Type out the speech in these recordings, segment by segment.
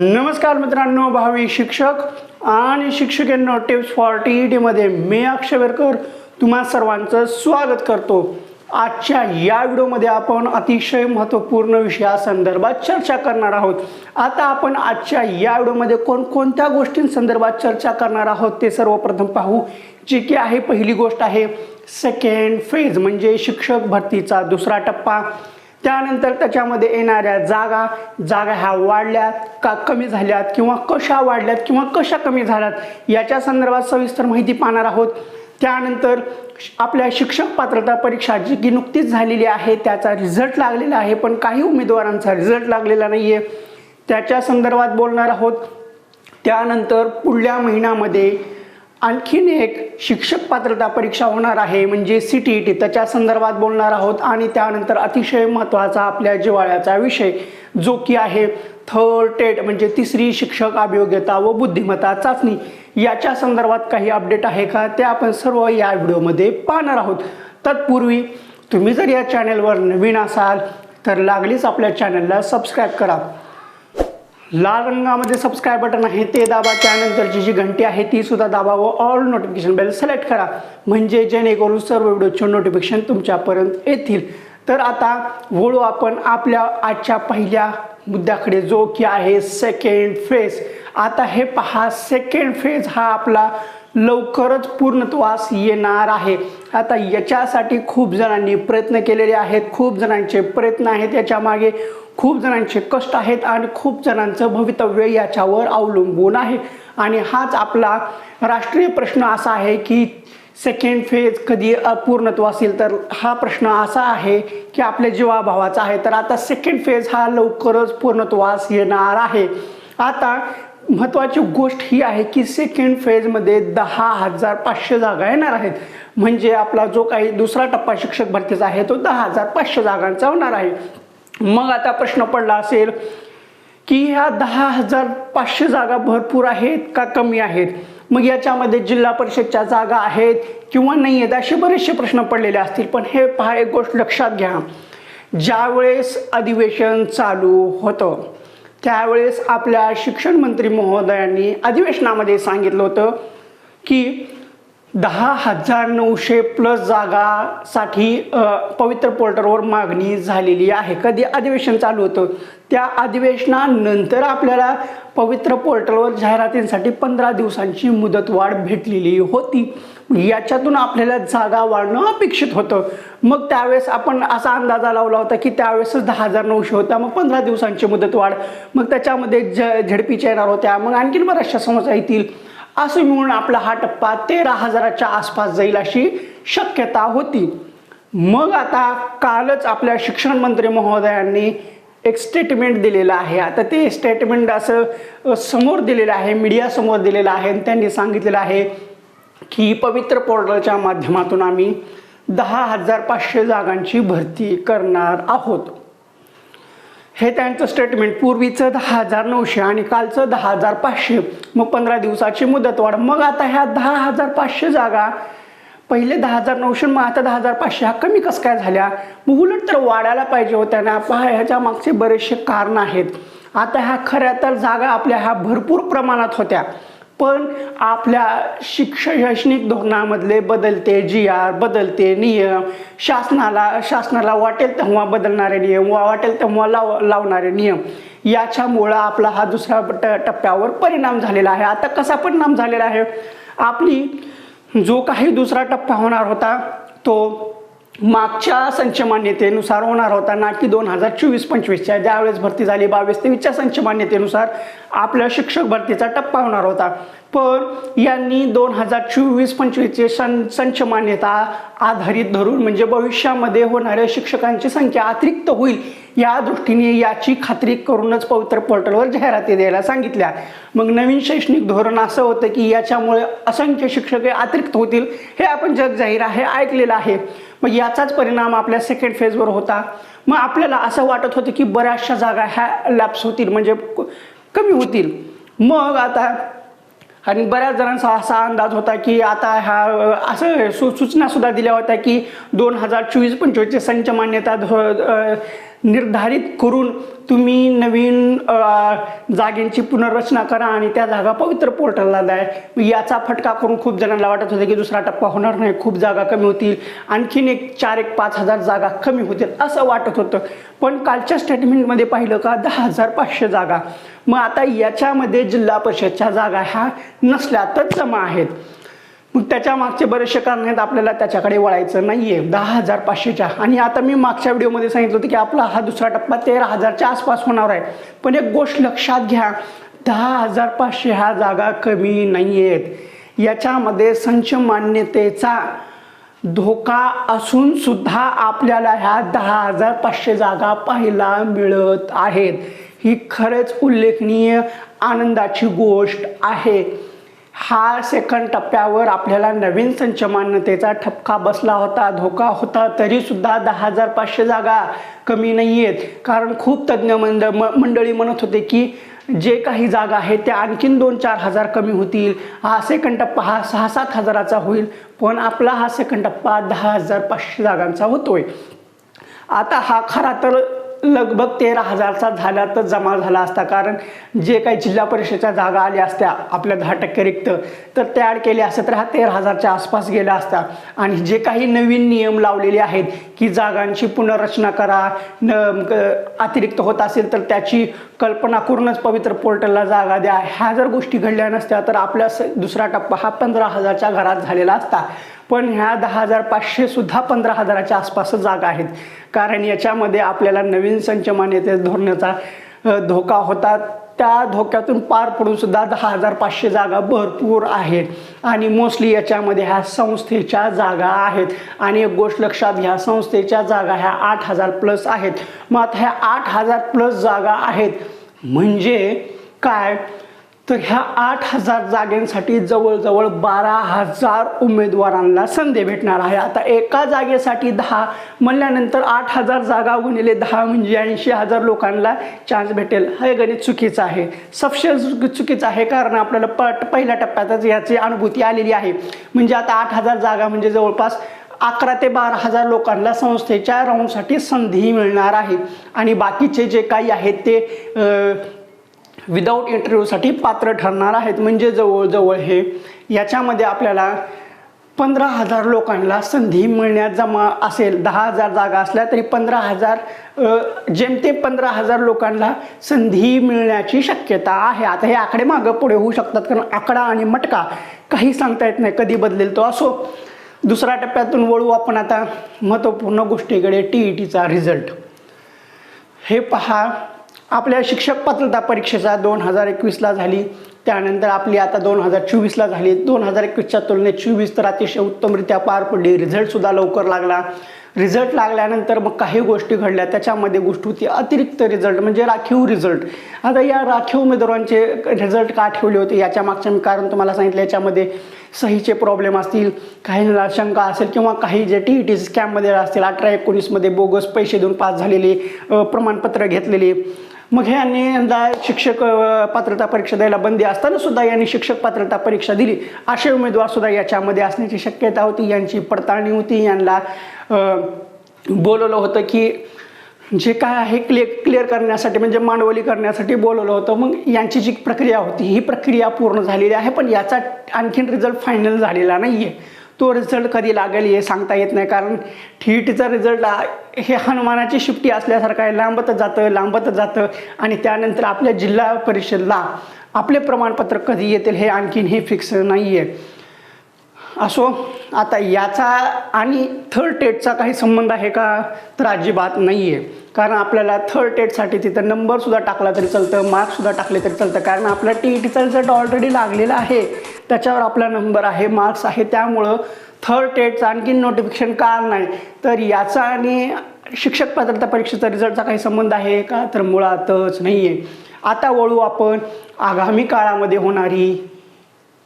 नमस्कार मित्रांनो भावी शिक्षक आणि शिक्षकांना टिप्स फॉर टी ई टीमध्ये मी अक्षयवेरकर तुम्हा सर्वांचं स्वागत करतो. आजच्या या व्हिडिओमध्ये आपण अतिशय महत्त्वपूर्ण विषयासंदर्भात चर्चा करणार आहोत. आता आपण आजच्या या व्हिडिओमध्ये कोणकोणत्या गोष्टींसंदर्भात चर्चा करणार आहोत ते सर्वप्रथम पाहू. जी की आहे पहिली गोष्ट आहे सेकंड फेज म्हणजे शिक्षक भरतीचा दुसरा टप्पा. त्यानंतर त्याच्यामध्ये येणाऱ्या जागा जागा ह्या वाढल्यात का कमी झाल्यात किंवा कशा वाढल्यात किंवा कशा कमी झाल्यात याच्या संदर्भात सविस्तर माहिती पाहणार आहोत. त्यानंतर आपल्या शिक्षक पात्रता परीक्षा जी की नुकतीच झालेली आहे त्याचा रिझल्ट लागलेला आहे पण काही उमेदवारांचा रिझल्ट लागलेला नाही आहे त्याच्या संदर्भात बोलणार आहोत. त्यानंतर पुढल्या महिन्यामध्ये आणखीन एक शिक्षक पात्रता परीक्षा होणार आहे म्हणजे सी टी ई टी त्याच्या संदर्भात बोलणार आहोत आणि त्यानंतर अतिशय महत्त्वाचा आपल्या जिव्हाळ्याचा विषय जो की आहे थर्ड टेट म्हणजे तिसरी शिक्षक अभियोग्यता व बुद्धिमत्ता चाचणी. याच्या संदर्भात काही अपडेट आहे का? ते आपण सर्व या व्हिडिओमध्ये पाहणार आहोत. तत्पूर्वी तुम्ही जर या चॅनलवर नवीन असाल तर लागलीच आपल्या चॅनलला सबस्क्राईब करा. लाल रंगामध्ये सबस्क्राईब बटन आहे ते दाबा. त्यानंतरची जी घंटी आहे ती सुद्धा दाबा व ऑल नोटिफिकेशन बेल सिलेक्ट करा. म्हणजे जेणेकरून सर्व व्हिडिओचे नोटिफिकेशन तुमच्यापर्यंत येतील. तर आता वळू आपण आपल्या आजच्या पहिल्या मुद्द्याकडे. जो की आहे सेकंड फेज आता हे पहा सेकंड फेज हा आपला लवकरच पूर्णत्वास येणार आहे. आता याच्यासाठी खूप जणांनी प्रयत्न केलेले आहेत खूप जणांचे प्रयत्न आहेत. याच्यामागे खूप जणांचे कष्ट आहेत आणि खूप जणांचं भवितव्य याच्यावर अवलंबून आहे. आणि हाच आपला राष्ट्रीय प्रश्न असा आहे की सेकंड फेज कधी अपूर्णत्व असेल तर हा प्रश्न असा आहे की आपल्या जीवाभावाचा आहे. तर आता सेकंड फेज हा लवकरच पूर्णत्वास येणार आहे. आता महत्त्वाची गोष्ट ही आहे की सेकंड फेजमध्ये दहा हजार पाचशे जागा येणार आहेत. म्हणजे आपला जो काही दुसरा टप्पा शिक्षक भरतीचा आहे तो दहा हजार पाचशे जागांचा होणार आहे. मग आता प्रश्न पडला असेल की ह्या दहा हजार पाचशे जागा भरपूर आहेत का कमी आहेत? मग याच्यामध्ये जिल्हा परिषदच्या जागा आहेत किंवा नाही आहेत असे बरेचसे प्रश्न पडलेले असतील. पण हे पहा एक गोष्ट लक्षात घ्या. ज्यावेळेस अधिवेशन चालू होतं त्यावेळेस आपल्या शिक्षण मंत्री महोदयांनी अधिवेशनामध्ये सांगितलं होतं की दहा हजार नऊशे प्लस जागासाठी पवित्र पोर्टलवर मागणी झालेली आहे. कधी अधिवेशन चालू होतं? त्या अधिवेशनानंतर आपल्याला पवित्र पोर्टलवर जाहिरातींसाठी पंधरा दिवसांची मुदतवाढ भेटलेली होती. याच्यातून आपल्याला जागा वाढणं अपेक्षित होतं. मग त्यावेळेस आपण असा अंदाजा लावला होता की त्यावेळेसच दहा हजार नऊशे होत्या मग पंधरा दिवसांची मुदतवाढ. मग त्याच्यामध्ये ज झडपीच्या येणार होत्या. मग आणखीन बऱ्याचशा समस्या येतील. असं मिळून आपला हा टप्पा तेरा हजाराच्या आसपास जाईल अशी शक्यता होती. मग आता कालच आपल्या शिक्षण मंत्री महोदयांनी एक स्टेटमेंट दिलेलं आहे. आता ते स्टेटमेंट असं समोर दिलेलं आहे मीडियासमोर दिलेलं आहे आणि त्यांनी सांगितलेलं आहे की पवित्र पोर्टलच्या माध्यमातून आम्ही दहा हजार पाचशे जागांची भरती करणार आहोत. हे त्यांचं स्टेटमेंट पूर्वीचं दहा हजार नऊशे आणि कालचं दहा हजार पाचशे. मग पंधरा दिवसाची मुदतवाढ. मग आता ह्या दहा हजार पाचशे जागा पहिले दहा हजार नऊशे मग आता दहा हजार पाचशे. ह्या कमी कसं काय झाल्या? मग उलट तर वाढायला पाहिजे होत्या ना. पहा ह्याच्या मागचे बरेचसे कारण आहेत. आता ह्या खऱ्या तर जागा आपल्या ह्या भरपूर प्रमाणात होत्या. पण आपल्या शिक्ष शैक्षणिक धोरणामधले बदलते जी आर बदलते नियम शासनाला शासनाला वाटेल तेव्हा बदलणारे नियम वा वाटेल तेव्हा लाव लावणारे नियम याच्यामुळं आपला हा दुसऱ्या ट टप्प्यावर परिणाम झालेला आहे. आता कसा परिणाम झालेला आहे? आपली जो काही दुसरा टप्पा होणार होता तो मागच्या संच मान्यतेनुसार होणार होता. ना की दोन हजार चोवीस पंचवीसच्या ज्यावेळेस भरती झाली बावीस तेवीसच्या संच मान्यतेनुसार आपल्या शिक्षक भरतीचा टप्पा होणार होता. पण यांनी दोन हजार चोवीस पंचवीसचे सं संच मान्यता आधारित धरून म्हणजे भविष्यामध्ये होणाऱ्या शिक्षकांची संख्या अतिरिक्त होईल या दृष्टीने याची खात्री करूनच पवित्र पोर्टलवर जाहिराती द्यायला सांगितल्या. मग नवीन शैक्षणिक धोरण असं होतं की याच्यामुळे असंख्य शिक्षक हे अतिरिक्त होतील हे आपण जग जाहीर आहे ऐकलेलं आहे. मग याचाच परिणाम आपल्या सेकंड फेजवर होता. मग आपल्याला असं वाटत होतं की बऱ्याचशा जागा ह्या लॅप्स होतील म्हणजे कमी होतील. मग आता आणि बऱ्याच जणांचा असा अंदाज होता की आता ह्या असं सु दिल्या होत्या की दोन हजार चोवीस पंचवीसचे संच मान्यता धो निर्धारित करून तुम्ही नवीन जागेंची पुनर्रचना करा आणि त्या जागा पवित्र पोर्टलला द्या. याचा फटका करून खूप जणांना वाटत होतं की दुसरा टप्पा होणार नाही. खूप जागा कमी होतील. आणखीन एक चार एक पाच हजार जागा कमी होतील असं वाटत होतं. पण कालच्या स्टेटमेंटमध्ये पाहिलं का दहा हजार पाचशे जागा. मग आता याच्यामध्ये जिल्हा परिषदच्या जागा ह्या नसल्यातच जमा आहेत. मग त्याच्या मागचे बरेचसे कारण आहेत आपल्याला त्याच्याकडे वळायचं नाही आहे दहा हजार पाचशेच्या. आणि आता मी मागच्या व्हिडिओमध्ये सांगितलं होतं की आपला हा दुसरा टप्पा तेरा हजारच्या आसपास होणार आहे. पण एक गोष्ट लक्षात घ्या दहा हजार पाचशे ह्या जागा कमी नाही आहेत याच्यामध्ये संच मान्यतेचा धोका असून सुद्धा आपल्याला ह्या दहा हजार पाचशे जागा पाहायला मिळत आहेत. ही खरंच उल्लेखनीय आनंदाची गोष्ट आहे. हा सेकंड टप्प्यावर आपल्याला नवीन संचमानतेचा ठपका बसला होता धोका होता तरीसुद्धा दहा हजार पाचशे जागा कमी नाही आहेत कारण खूप तज्ज्ञ मंड म- मंडळी म्हणत होते की जे काही जागा आहेत त्या आणखीन दोन चार हजार कमी होतील. हा सेकंड टप्पा हा सहा सात हजाराचा होईल पण आपला हा सेकंड टप्पा दहा हजार पाचशे जागांचा होतोय. आता हा खरा तर लगभग तेरा हजारचा झाला तर जमा झाला असता. कारण जे काही जिल्हा परिषदेच्या जागा आल्या असत्या आपल्या दहा टक्के रिक्त तर त्या ॲड केल्या असत्या तर हा तेरा हजारच्या आसपास गेला असता. आणि जे काही नवीन नियम लावलेले आहेत की जागांची पुनर्रचना करा न अतिरिक्त होत असेल तर त्याची कल्पना करूनच पवित्र पोर्टलला जागा द्या. ह्या जर गोष्टी घडल्या नसत्या तर आपल्या स- दुसरा टप्पा हा पंधरा हजारच्या घरात झालेला असता. पण ह्या दहा हजार पाचशे सुद्धा पंधरा हजाराच्या आसपासच जागा आहेत. कारण याच्यामध्ये आपल्याला नवीन संचमान येते धोरणाचा. धोका होता. त्या धोक्यातून पार पडून सुद्धा दहा हजार पाचशे जागा भरपूर आहेत. आणि मोस्टली याच्यामध्ये ह्या संस्थेच्या जागा आहेत. आणि एक गोष्ट लक्षात घ्या संस्थेच्या जागा ह्या आठ हजार प्लस आहेत. मग आता ह्या आठ हजार प्लस जागा आहेत. म्हणजे काय? तर ह्या आठ हजार जागेंसाठी जवळजवळ बारा हजार उमेदवारांना संधी भेटणार आहे. आता एका जागेसाठी दहा म्हणल्यानंतर आठ हजार जागा गुणिले दहा म्हणजे ऐंशी हजार लोकांना चान्स भेटेल. हे गणित चुकीचं आहे. सफशे चुकीचं आहे कारण आपल्याला पट पहिल्या टप्प्यातच याची अनुभूती आलेली आहे. म्हणजे आता आठ हजार जागा म्हणजे जवळपास अकरा ते बारा हजार लोकांना संस्थेच्या राऊंडसाठी संधी मिळणार आहे. आणि बाकीचे जे काही आहेत ते विदाऊट इंटरव्ह्यूसाठी पात्र ठरणार आहेत. म्हणजे जवळजवळ हे याच्यामध्ये आपल्याला पंधरा हजार लोकांना संधी मिळण्यात जमा असेल. दहा हजार जागा असल्या तरी पंधरा हजार अ, जेमतेम पंधरा हजार लोकांना संधी मिळण्याची शक्यता आहे. आता हे आकडे मागं पुढे होऊ शकतात कारण आकडा आणि मटका काही सांगता येत नाही कधी बदलेल तो असो. दुसऱ्या टप्प्यातून वळू आपण आता महत्त्वपूर्ण गोष्टीकडे टी ई टीचा रिझल्ट हे पहा आपल्या शिक्षक पात्रता परीक्षेचा दोन हजार एकवीसला झाली. त्यानंतर आपली आता दोन हजार चोवीसला झाली. दोन हजार एकवीसच्या तुलनेत चोवीस तर अतिशय उत्तमरित्या पार पडली. रिझल्टसुद्धा लवकर लागला. रिझल्ट लागल्यानंतर मग काही गोष्टी घडल्या. त्याच्यामध्ये गोष्ट होती अतिरिक्त रिझल्ट म्हणजे राखीव रिझल्ट आता या राखीव उमेदवारांचे रिझल्ट का ठेवले होते याच्या मागचं मी कारण तुम्हाला सांगितलं. याच्यामध्ये सहीचे प्रॉब्लेम असतील काही शंका असेल किंवा काही जे टी ई टी स्कॅममध्ये असतील अठरा एकोणीसमध्ये बोगस पैसे देऊन पास झालेले प्रमाणपत्र घेतलेले मग हे यांनी यंदा शिक्षक पात्रता परीक्षा द्यायला बंदी असताना सुद्धा यांनी शिक्षक पात्रता परीक्षा दिली. असे उमेदवार सुद्धा याच्यामध्ये असण्याची शक्यता होती. यांची पडताळणी होती. यांना बोलवलं होतं की जे काय आहे क्लिअर क्लिअर करण्यासाठी म्हणजे मांडवली करण्यासाठी बोलवलं होतं. मग यांची जी प्रक्रिया होती ही प्रक्रिया पूर्ण झालेली आहे. पण याचा आणखीन रिझल्ट फायनल झालेला नाही आहे तो रिझल्ट कधी लागेल हे सांगता येत नाही. कारण ठीटचा रिझल्ट हे हनुमानाची शिफ्टी असल्यासारखं आहे. लांबतच जातं लांबतच जातं. आणि त्यानंतर आपल्या जिल्हा परिषदला आपले प्रमाणपत्र कधी येतील हे आणखीन हे फिक्स नाही आहे असो. आता याचा आणि थर्ड टेटचा काही संबंध आहे का? तर अजिबात नाही आहे कारण आपल्याला थर्ड टेटसाठी तिथं नंबरसुद्धा टाकला तरी चालतं मार्क्ससुद्धा टाकले तरी चालतं. कारण आपला टी ई टीचा रिझल्ट ऑलरेडी लागलेला आहे. त्याच्यावर आपला नंबर आहे मार्क्स आहे. त्यामुळं थर्ड टेटचं आणखीन नोटिफिकेशन का नाही. तर याचा आणि शिक्षक पात्रता परीक्षेचा रिझल्टचा काही संबंध आहे का? तर मुळातच नाही आहे आता वळू आपण आगामी काळामध्ये होणारी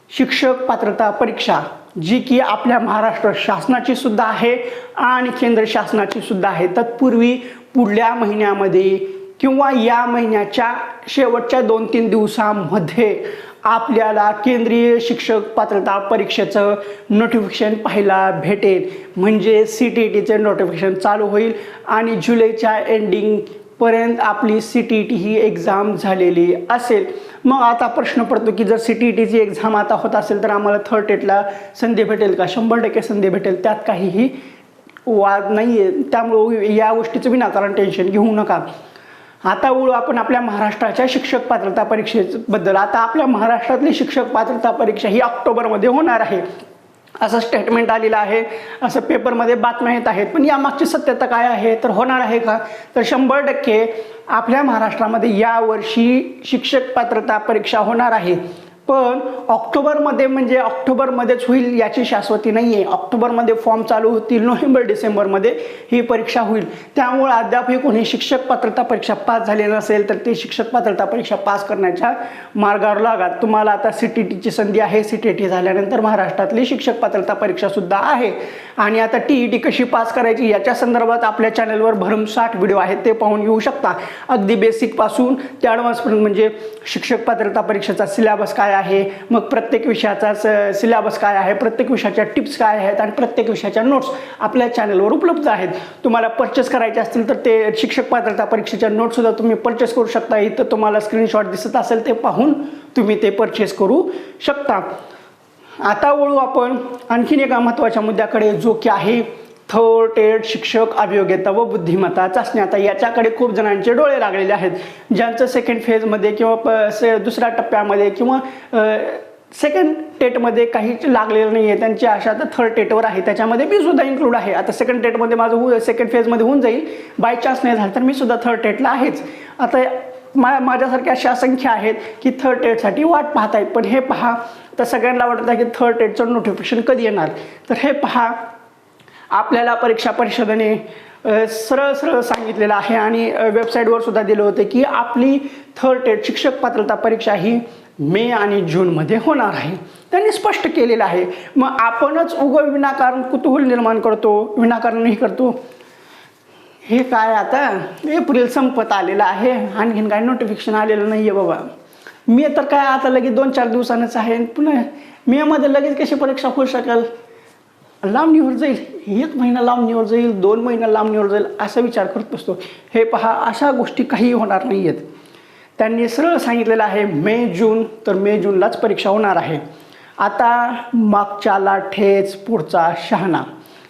शिक्षक पात्रता परीक्षा. जी की आपल्या महाराष्ट्र शासनाची सुद्धा आहे आणि केंद्र शासनाची सुद्धा आहे. तत्पूर्वी पुढल्या महिन्यामध्ये किंवा या महिन्याच्या शेवटच्या दोन तीन दिवसामध्ये आपल्याला केंद्रीय शिक्षक पात्रता परीक्षेचं नोटिफिकेशन पाहायला भेटेल. म्हणजे सी टी ई टीचं नोटिफिकेशन चालू होईल आणि जुलैच्या एंडिंग पर्यंत आपली सी टी ई टी ही एक्झाम झालेली असेल. मग आता प्रश्न पडतो की जर सी टी ई टीची एक्झाम आता होत असेल तर आम्हाला थर्ड टेटला संधी भेटेल का? शंभर टक्के संधी भेटेल. त्यात काहीही वाद नाही आहे त्यामुळं या गोष्टीचं विनाकारण टेन्शन घेऊ नका. आता वळू आपण आपल्या महाराष्ट्राच्या शिक्षक पात्रता परीक्षेबद्दल. आता आपल्या महाराष्ट्रातली शिक्षक पात्रता परीक्षा ही ऑक्टोबरमध्ये होणार आहे. असं स्टेटमेंट आलेलं आहे. असं पेपरमध्ये बातम्या येत आहेत. पण यामागची सत्यता काय आहे? तर होणार आहे का? तर शंभर टक्के आपल्या महाराष्ट्रामध्ये यावर्षी शिक्षक पात्रता परीक्षा होणार आहे. पण ऑक्टोबरमध्ये म्हणजे ऑक्टोबरमध्येच होईल याची शाश्वती नाही आहे ऑक्टोबरमध्ये फॉर्म चालू होतील नोव्हेंबर डिसेंबरमध्ये ही परीक्षा होईल. त्यामुळे अद्यापही कोणी शिक्षक पात्रता परीक्षा पास झाली नसेल तर ते शिक्षक पात्रता परीक्षा पास करण्याच्या मार्गावर लागा तुम्हाला आता सी टी टीची संधी आहे. सी टी टी झाल्यानंतर महाराष्ट्रातली शिक्षक पात्रता परीक्षासुद्धा आहे. आणि आता टी ई टी कशी पास करायची याच्या संदर्भात आपल्या चॅनलवर भरमसाठ व्हिडिओ आहेत ते पाहून घेऊ शकता. अगदी बेसिकपासून ते ॲडव्हान्सपर्यंत म्हणजे शिक्षक पात्रता परीक्षेचा सिलेबस काय आहे आहे. मग प्रत्येक विषयाचा सिलेबस काय आहे? प्रत्येक विषयाच्या टिप्स काय आहेत? आणि प्रत्येक विषयाच्या नोट्स आपल्या चॅनलवर उपलब्ध आहेत. तुम्हाला परचेस करायचे असतील तर ते शिक्षक पात्रता परीक्षेच्या नोट्ससुद्धा तुम्ही परचेस करू शकता. इथं तुम्हाला स्क्रीनशॉट दिसत असेल ते पाहून तुम्ही ते परचेस करू शकता. आता वळू आपण आणखीन एका महत्त्वाच्या मुद्द्याकडे जो की आहे थर्ड टेट शिक्षक अभियोग्यता व बुद्धिमत्ता चाचणी आता याच्याकडे खूप जणांचे डोळे लागलेले आहेत. ज्यांचं सेकंड फेजमध्ये किंवा प से दुसऱ्या टप्प्यामध्ये किंवा सेकंड टेटमध्ये काहीच लागलेलं नाही आहे त्यांची आशा आता थर्ड टेटवर आहे. त्याच्यामध्ये मी सुद्धा इन्क्लूड आहे. आता सेकंड टेटमध्ये माझं हो सेकंड फेजमध्ये होऊन जाईल. बाय चान्स नाही झालं तर मी सुद्धा थर्ड टेटला आहेच. आता मा माझ्यासारख्या अशा असंख्य आहेत की थर्ड टेटसाठी वाट पाहत आहेत पण हे पहा तर सगळ्यांना वाटत आहे की थर्ड टेटचं नोटिफिकेशन कधी येणार? तर हे पहा आपल्याला परीक्षा परिषदेने सरळ सरळ सांगितलेलं आहे आणि वेबसाईटवर सुद्धा दिलं होतं की आपली थर्ड टेट शिक्षक पात्रता परीक्षा ही मे आणि जूनमध्ये होणार आहे. त्यांनी स्पष्ट केलेलं आहे. मग आपणच उग विनाकारण कुतूहल निर्माण करतो विनाकारणही करतो. हे काय आता? एप्रिल संपत आलेलं आहे. आणखीन काय नोटिफिकेशन आलेलं नाही आहे बाबा. मे तर काय आता लगेच दोन चार दिवसानंच आहे. आणि पुन्हा मेमध्ये लगेच कशी परीक्षा होऊ शकेल? लांबणीवर जाईल एक महिना लांबणीवर जाईल दोन महिना लांबणीवर जाईल असा विचार करत बसतो. हे पहा अशा गोष्टी काही होणार नाही आहेत त्यांनी सरळ सांगितलेलं आहे मे जून तर मे जूनलाच परीक्षा होणार आहे. आता मागच्याला ठेच पुढचा शहाणा.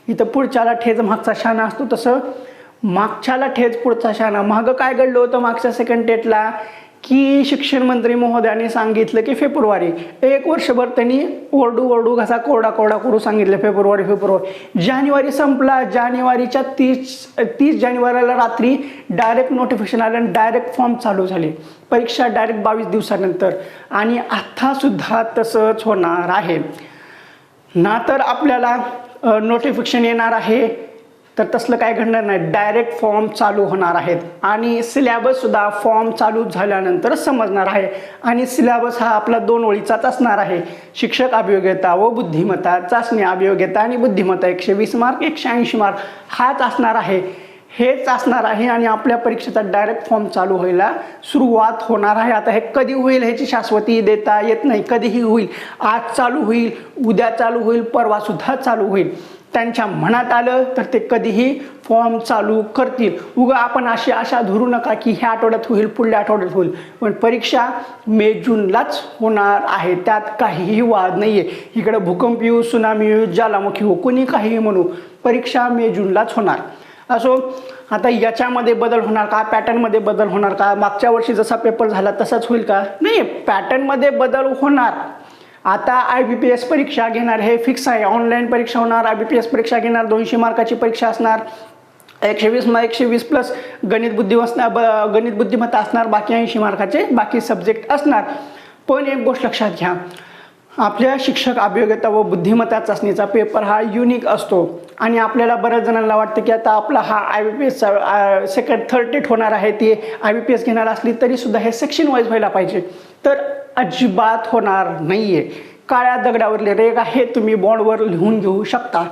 इथं पुढच्याला ठेच मागचा शहाणा असतो तसं. मागच्याला ठेच पुढचा शहाणा. मागं काय घडलं होतं मागच्या सेकंड डेटला की शिक्षण मंत्री महोदयाने सांगितलं की फेब्रुवारी. एक वर्षभर त्यांनी ओरडू ओरडू घसा कोरडा कोरडा करू सांगितलं फेब्रुवारी फेब्रुवारी. जानेवारी संपला. जानेवारीच्या तीस तीस जानेवारीला रात्री डायरेक्ट नोटिफिकेशन आलं आणि डायरेक्ट फॉर्म चालू झाले. परीक्षा डायरेक्ट बावीस दिवसानंतर. आणि आत्तासुद्धा तसंच होणार आहे. ना तर आपल्याला नोटिफिकेशन येणार आहे. तर तसलं काय घडणार नाही. डायरेक्ट फॉर्म चालू होणार आहेत. आणि सिलेबससुद्धा फॉर्म चालू झाल्यानंतर समजणार आहे. आणि सिलेबस हा आपला दोन ओळीचाच असणार आहे. शिक्षक अभियोग्यता व बुद्धिमत्ता चाचणी अभियोग्यता आणि बुद्धिमत्ता एकशे वीस मार्क एकशे ऐंशी मार्क हाच असणार आहे. हेच असणार आहे आणि आपल्या परीक्षेचा डायरेक्ट फॉर्म चालू व्हायला सुरुवात होणार आहे. आता हे कधी होईल ह्याची शाश्वती देता येत नाही. कधीही होईल. आज चालू होईल उद्या चालू होईल परवासुद्धा चालू होईल. त्यांच्या मनात आलं तर ते कधीही फॉर्म चालू करतील. उगा आपण अशी आशा धरू नका की ह्या आठवड्यात होईल पुढल्या आठवड्यात होईल. पण परीक्षा मे जूनलाच होणार आहे. त्यात काहीही वाद नाही आहे इकडं भूकंप येऊ सुनामी येऊ ज्वालामुखी हो कोणी काहीही म्हणू परीक्षा मे जूनलाच होणार. असो आता याच्यामध्ये बदल होणार का? पॅटर्नमध्ये बदल होणार का? मागच्या वर्षी जसा पेपर झाला तसाच होईल का? नाही पॅटर्नमध्ये बदल होणार. आता आय बी पी एस परीक्षा घेणार हे फिक्स आहे. ऑनलाईन परीक्षा होणार आय बी पी एस परीक्षा घेणार दोनशे मार्काची परीक्षा असणार एकशे वीस मा एकशे वीस प्लस गणित बुद्धी असणार ब गणित बुद्धिमत्ता असणार बाकी ऐंशी मार्काचे बाकी सब्जेक्ट असणार. पण एक गोष्ट लक्षात घ्या. आपल्या शिक्षक अभियोग्यता व बुद्धिमत्ता चाचणीचा पेपर हा युनिक असतो. आणि आपल्याला बऱ्याच जणांना वाटतं की आता आपला हा आय बी पी एसचा सेकंड थर्ड टेट होणार आहे ती आय बी पी एस घेणार असली तरीसुद्धा हे सेक्शन वाईज व्हायला पाहिजे. तर अजिबात होणार नाही आहे काळ्या दगडावरले रेगा हे तुम्ही बॉन्डवर लिहून घेऊ शकता.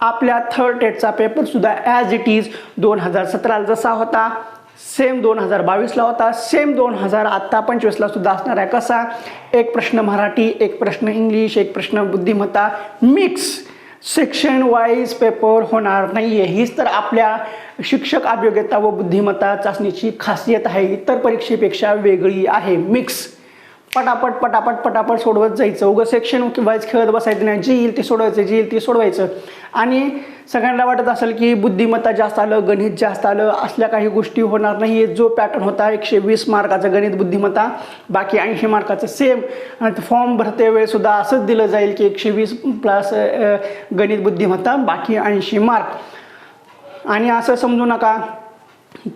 आपल्या थर्ड टेटचा पेपरसुद्धा ॲज इट इज दोन हजार सतराला जसा होता सेम दोन हजार बावीसला होता सेम दोन हजार आत्ता पंचवीसला सुद्धा असणार आहे. कसा? एक प्रश्न मराठी एक प्रश्न इंग्लिश एक प्रश्न बुद्धिमत्ता. मिक्स सेक्शन वाईज पेपर होणार नाही आहे हीच तर आपल्या शिक्षक अभियोग्यता व बुद्धिमत्ता चाचणीची खासियत आहे. इतर परीक्षेपेक्षा वेगळी आहे. मिक्स पटापट पटापट पटापट सोडवत जायचं. उगं सेक्शन वाईज खेळत बसायचं नाही. जी येईल ते सोडवायचं जी येईल ते सोडवायचं. आणि सगळ्यांना वाटत असेल की बुद्धिमत्ता जास्त आलं गणित जास्त आलं असल्या काही गोष्टी होणार नाही. जो पॅटर्न होता एकशे वीस मार्काचा गणित बुद्धिमत्ता बाकी ऐंशी मार्काचं सेम आणि फॉर्म भरते वेळेसुद्धा असंच दिलं जाईल की एकशे वीस प्लस गणित बुद्धिमत्ता बाकी ऐंशी मार्क. आणि असं समजू नका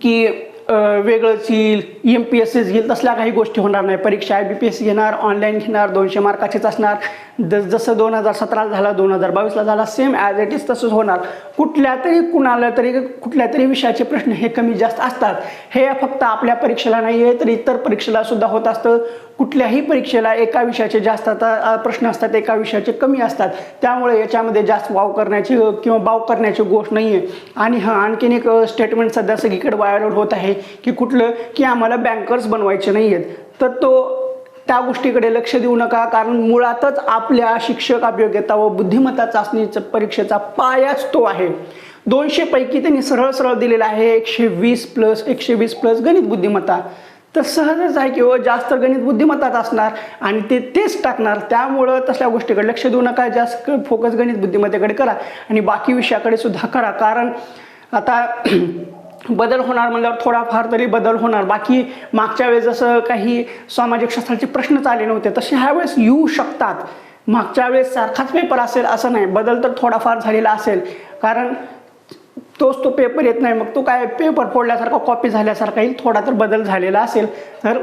की वेगळंच येईल. एम पी एस सीच घेईल तसल्या काही गोष्टी होणार नाही. परीक्षा आय बी पी एस घेणार ऑनलाईन घेणार दोनशे मार्काचीच असणार. जस जसं दोन हजार सतराला झाला दोन हजार बावीसला झाला सेम ॲज इट इज तसंच होणार. कुठल्या तरी कुणाला तरी कुठल्या तरी विषयाचे प्रश्न हे कमी जास्त असतात. हे फक्त आपल्या परीक्षेला नाही आहे तर इतर परीक्षेला सुद्धा होत असतं. कुठल्याही परीक्षेला एका विषयाचे जास्त आता प्रश्न असतात एका विषयाचे कमी असतात. त्यामुळे याच्यामध्ये जास्त वाव करण्याची किंवा बाव करण्याची गोष्ट नाही आहे. आणि हां आणखीन एक स्टेटमेंट सध्या सगळीकडे व्हायरल होत आहे की कुठलं की आम्हाला बँकर्स बनवायचे नाही आहेत. तर तो त्या गोष्टीकडे लक्ष देऊ नका कारण मुळातच आपल्या शिक्षक अभियोग्यता व बुद्धिमत्ता चाचणीचा परीक्षेचा पायाच तो आहे. दोनशे पैकी त्यांनी सरळ सरळ दिलेला आहे एकशे वीस प्लस एकशे वीस प्लस गणित बुद्धिमत्ता. तर सहजच आहे की व जास्त गणित बुद्धिमत्ताच असणार आणि ते तेच टाकणार त्यामुळं तसल्या गोष्टीकडे लक्ष देऊ नका जास्त फोकस गणित बुद्धिमत्तेकडे करा आणि बाकी विषयाकडे सुद्धा करा. कारण आता बदल होणार म्हणल्यावर थोडाफार तरी बदल होणार. बाकी मागच्या वेळेस जसं काही सामाजिक शास्त्राचे प्रश्नच आले नव्हते तसे ह्या वेळेस येऊ शकतात. मागच्या वेळेस सारखाच पेपर असेल असं नाही बदल तर थोडाफार झालेला असेल. कारण तोच तो पेपर येत नाही मग तो काय पेपर फोडल्यासारखा कॉपी झाल्यासारखा येईल थोडा तर बदल झालेला असेल. तर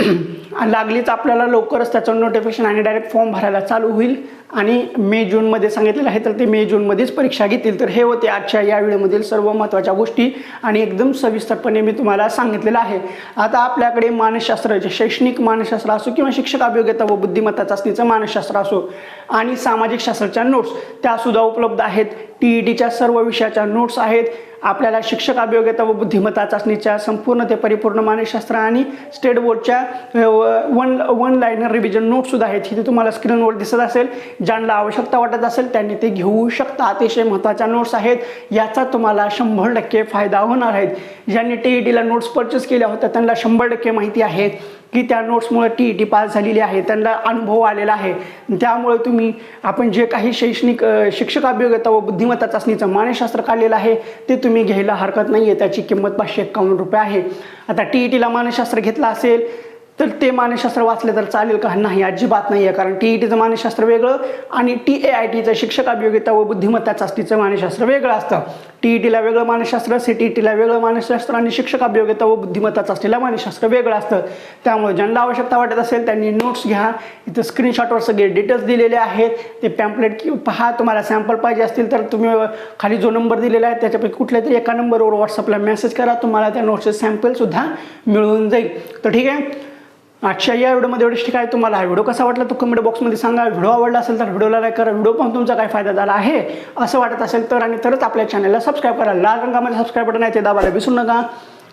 लागलीच आपल्याला लवकरच त्याचं नोटिफिकेशन आणि डायरेक्ट फॉर्म भरायला चालू होईल. आणि मे जूनमध्ये सांगितलेलं आहे तर ते मे जूनमध्येच परीक्षा घेतील. तर हे होते आजच्या या वेळेमधील सर्व महत्त्वाच्या गोष्टी आणि एकदम सविस्तरपणे मी तुम्हाला सांगितलेलं आहे. आता आपल्याकडे मानसशास्त्र जे शैक्षणिक मानसशास्त्र असो किंवा शिक्षक अभियोग्यता व बुद्धिमत्ता चाचणीचं मानसशास्त्र असो आणि सामाजिक शास्त्राच्या नोट्स त्यासुद्धा उपलब्ध आहेत. टी ई टीच्या सर्व विषयाच्या नोट्स आहेत. आपल्याला शिक्षक अभियोग्यता व बुद्धिमत्ता चाचणीच्या संपूर्ण ते परिपूर्ण मानसशास्त्र आणि स्टेट बोर्डच्या वन वन लाईनर रिव्हिजन नोटसुद्धा आहेत. ही तुम्हाला स्क्रीनवर दिसत असेल. ज्यांना आवश्यकता वाटत असेल त्यांनी ते घेऊ शकता. अतिशय महत्त्वाच्या नोट्स आहेत. याचा तुम्हाला शंभर टक्के फायदा होणार आहेत ज्यांनी टी ई टीला नोट्स परचेस केल्या होत्या त्यांना शंभर टक्के माहिती आहे की त्या नोट्समुळे टी ई टी पास झालेली आहे. त्यांना अनुभव आलेला आहे. त्यामुळे तुम्ही आपण जे काही शैक्षणिक शिक्षक अभियोग्यता व बुद्धिमत्ता चाचणीचं मानसशास्त्र काढलेलं आहे ते तुम्ही घ्यायला हरकत नाही आहे त्याची किंमत पाचशे एक्कावन्न रुपये आहे. आता टी ई टीला मानसशास्त्र घेतलं असेल तर ते मानसशास्त्र वाचले तर चालेल का? नाही अजिबात नाही आहे कारण टी ई टीचं मानसशास्त्र वेगळं आणि टी ए आय टीचं शिक्षक अभियोगिता व बुद्धिमत्ता चाचणीचं मानसशास्त्र वेगळं असतं. टी ई टीला वेगळं मानसशास्त्र सी टी ई टीला वेगळं मानसशास्त्र आणि शिक्षक अभियोगिता व बुद्धिमत्ता चाचणीला मानसशास्त्र वेगळं असतं. त्यामुळे ज्यांना आवश्यकता वाटत असेल त्यांनी नोट्स घ्या. इथं स्क्रीनशॉटवर सगळे डिटेल्स दिलेले आहेत. ते पॅम्पलेट की पहा तुम्हाला सॅम्पल पाहिजे असतील तर तुम्ही खाली जो नंबर दिलेला आहे त्याच्यापैकी कुठल्या तरी एका नंबरवर व्हॉट्सअपला मेसेज करा. तुम्हाला त्या नोट्सचे सॅम्पलसुद्धा मिळून जाईल. तर ठीक आहे? आजच्या या व्हिडिओमध्ये एवढीच. ठीक आहे तुम्हाला हा व्हिडिओ कसा वाटला तो कमेंट बॉक्समध्ये सांगा. व्हिडिओ आवडला असेल तर व्हिडिओला लाईक करा. व्हिडिओ पाहून तुमचा काय फायदा झाला आहे असं वाटत असेल तर आणि तरच आपल्या चॅनलला सबस्क्राईब करा. लाल रंगामध्ये सबस्क्राईब बटन आहे ते दाबायला विसरू नका.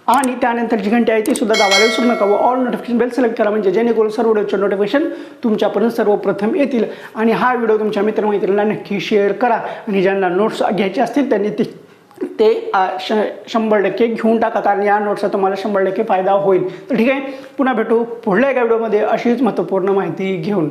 आणि त्यानंतर जी घंटी आहे ती सुद्धा दाबायला विसरू नका व ऑल नोटिफिकेशन बेल सिलेक्ट करा. म्हणजे जेणेकरून सर्व व्हिडिओचे नोटिफिकेशन तुमच्यापर्यंत सर्वप्रथम येतील. आणि हा व्हिडिओ तुमच्या मित्रमैत्रिणींना नक्की शेअर करा. आणि ज्यांना नोट्स घ्यायचे असतील त्यांनी ती ते श शंभर टक्के घेऊन टाका कारण या नोट्सचा तुम्हाला शंभर टक्के फायदा होईल. तर ठीक आहे पुन्हा भेटू पुढल्या एका व्हिडिओमध्ये अशीच महत्त्वपूर्ण माहिती घेऊन.